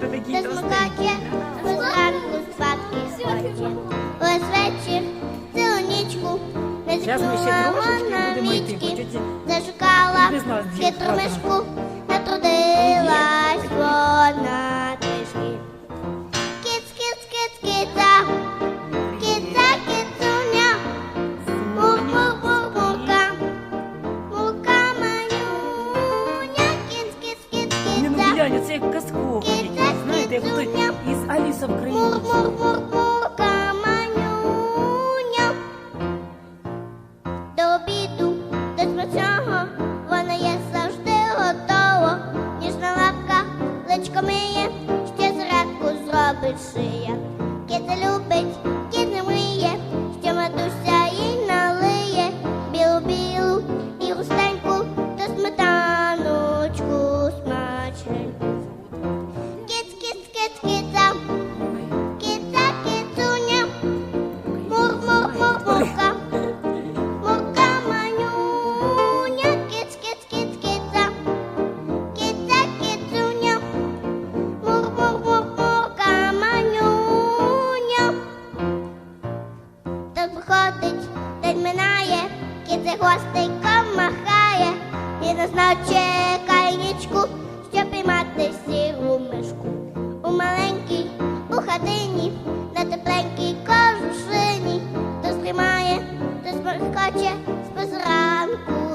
ти такий Та товстий. смакаче, зранку спадки хоче. Ось вечір, цілу нічку, не зікнула на мічки, зашукала хитру мишку, із в країні. Мур-мур-мур-мурка, манюня. До обіду, до смачного, вона є завжди готова. Ніжна лапка, личко миє, ще зранку зробить шия. Киця любить, кіт мріє, що матуся їй налиє. Білу-білу і густеньку, та сметаночку смачненьку. проходить, день минає, кіт за хвостиком махає, і знав чекає нічку, щоб піймати сіру мишку. У маленькій, у хатині, на тепленькій кожушині, то стрімає, то зморкоче з безранку.